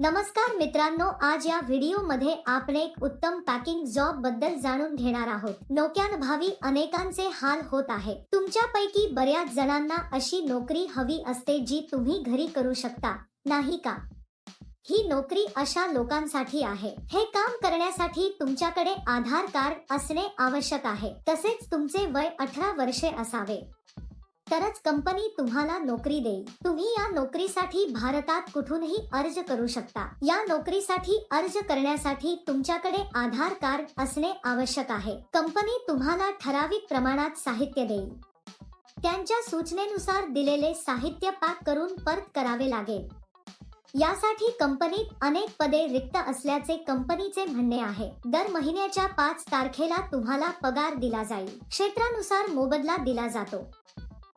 नमस्कार मित्रांनो आज या व्हिडिओमध्ये आपण एक उत्तम पॅकिंग जॉबबद्दल जाणून घेणार आहोत. नोक्यानुभवी अनेकांचे हाल होत आहे. तुमच्यापैकी बऱ्याच जणांना अशी नोकरी हवी असते जी तुम्ही घरी करू शकता. नाही का? ही नोकरी अशा लोकांसाठी आहे. हे काम करण्यासाठी तुमच्याकडे आधार कार्ड असणे आवश्यक आहे. तसेच तुमचे वय अठरा वर्षे असावे. तरच कंपनी तुम्हाला नोकरी देईल. तुम्ही या नोकरीसाठी भारतात कुठूनही अर्ज करू शकता. या नोकरीसाठी अर्ज करण्यासाठी तुमच्याकडे आधार कार्ड असणे आवश्यक आहे. कंपनी तुम्हाला ठराविक प्रमाणात साहित्य देईल. त्यांच्या सूचनेनुसार दिलेले साहित्य पॅक करून परत करावे लागेल. यासाठी कंपनीत अनेक पदे रिक्त असल्याचे कंपनीचे म्हणणे आहे. दर महिन्याच्या पाच तारखेला तुम्हाला पगार दिला जाईल. क्षेत्रानुसार मोबदला दिला जातो.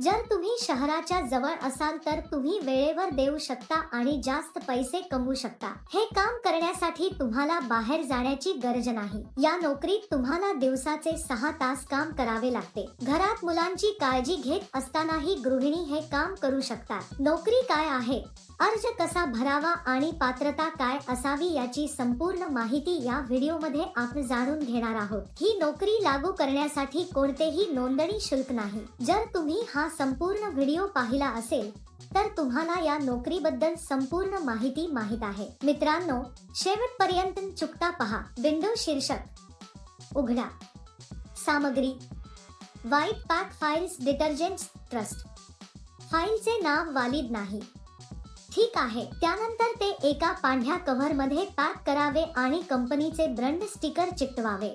जर तुम्ही शहराच्या जवळ असाल तर तुम्ही वेळेवर देऊ शकता आणि जास्त पैसे कमवू शकता. हे काम करण्यासाठी तुम्हाला बाहेर जाण्याची गरज नाही. या नोकरीत तुम्हाला दिवसाचे सहा तास काम करावे लागते. घरात मुलांची काळजी घेत असतानाही गृहिणी हे काम करू शकतात. नोकरी काय आहे? अर्ज कसा भरावा आणि पात्रता काय असावी याची संपूर्ण माहिती या व्हिडिओमध्ये आपण जाणून घेणार आहोत. ही नोकरी लागू करण्यासाठी कोणतेही नोंदणी शुल्क नाही. जर तुम्ही हा संपूर्ण व्हिडिओ पाहिला असेल तर तुम्हाला या नोकरीबद्दल संपूर्ण माहिती माहीत आहे. मित्रांनो शेवटपर्यंत चुकता पहा. विंडो शीर्षक. उघडा. सामग्री. White pack files detergent trust फाईलचे नाव वालिद नाही. ठीक आहे. त्यानंतर ते एका पांढऱ्या कव्हरमध्ये पॅक करावे आणि कंपनीचे ब्रँड स्टिकर चिकटवावे.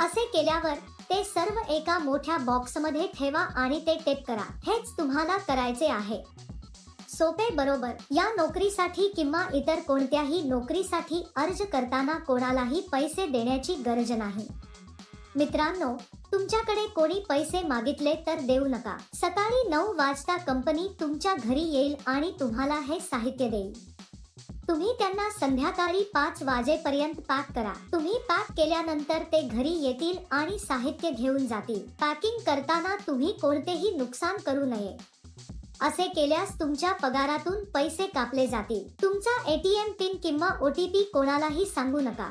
असे केल्यावर ते सर्व एका मोठ्या बॉक्समध्ये ठेवा आणि ते टेप करा. हेच तुम्हाला करायचे आहे. सोपे बरोबर. या नोकरीसाठी किंवा इतर कोणत्याही नोकरीसाठी अर्ज करताना कोणालाही पैसे देण्याची गरज नाही. मित्रांनो तुमच्याकडे कोणी पैसे मागितले तर देऊ नका. सकाळी नऊ वाजता कंपनी तुमच्या घरी येईल आणि तुम्हाला हे साहित्य देईल. तुम्ही त्यांना संध्याकाळी पाच वाजेपर्यंत पॅक करा. तुम्ही पॅक केल्यानंतर ते घरी येतील आणि साहित्य घेऊन जातील. पॅकिंग करताना तुम्ही कोणतेही नुकसान करू नये. असे केल्यास तुमच्या पगारातून पैसे कापले जातील. तुमचा एटीएम पिन किंवा ओटीपी कोणालाही सांगू नका.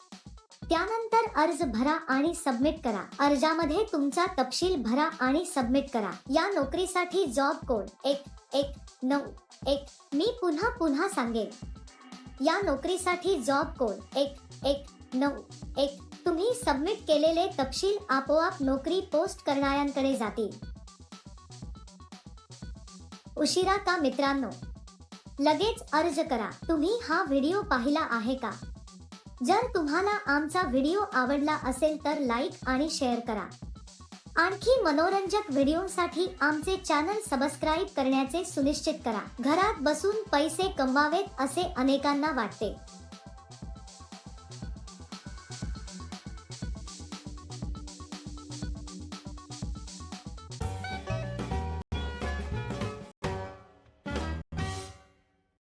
त्यानंतर अर्ज भरा आणि सबमिट करा. अर्जामध्ये तुमचा तपशील भरा आणि सबमिट करा. या नोकरीसाठी जॉब कोड एक एक नऊ एक मी पुन्हा पुन्हा सांगेन. या नोकरीसाठी जॉब कोड एक एक नऊ एक तुम्ही सबमिट केलेले तपशील आपोआप नोकरी पोस्ट करणाऱ्यांकडे जातील. उशिरा का मित्रांनो? लगेच अर्ज करा. तुम्ही हा व्हिडिओ पाहिला आहे का? जर तुम्हाला आमचा व्हिडिओ आवडला असेल तर लाईक आणि शेअर करा. आणखी मनोरंजक व्हिडिओसाठी आमचे चॅनल सबस्क्राईब करण्याचे सुनिश्चित करा. घरात बसून पैसे कमवावेत असे अनेकांना वाटते.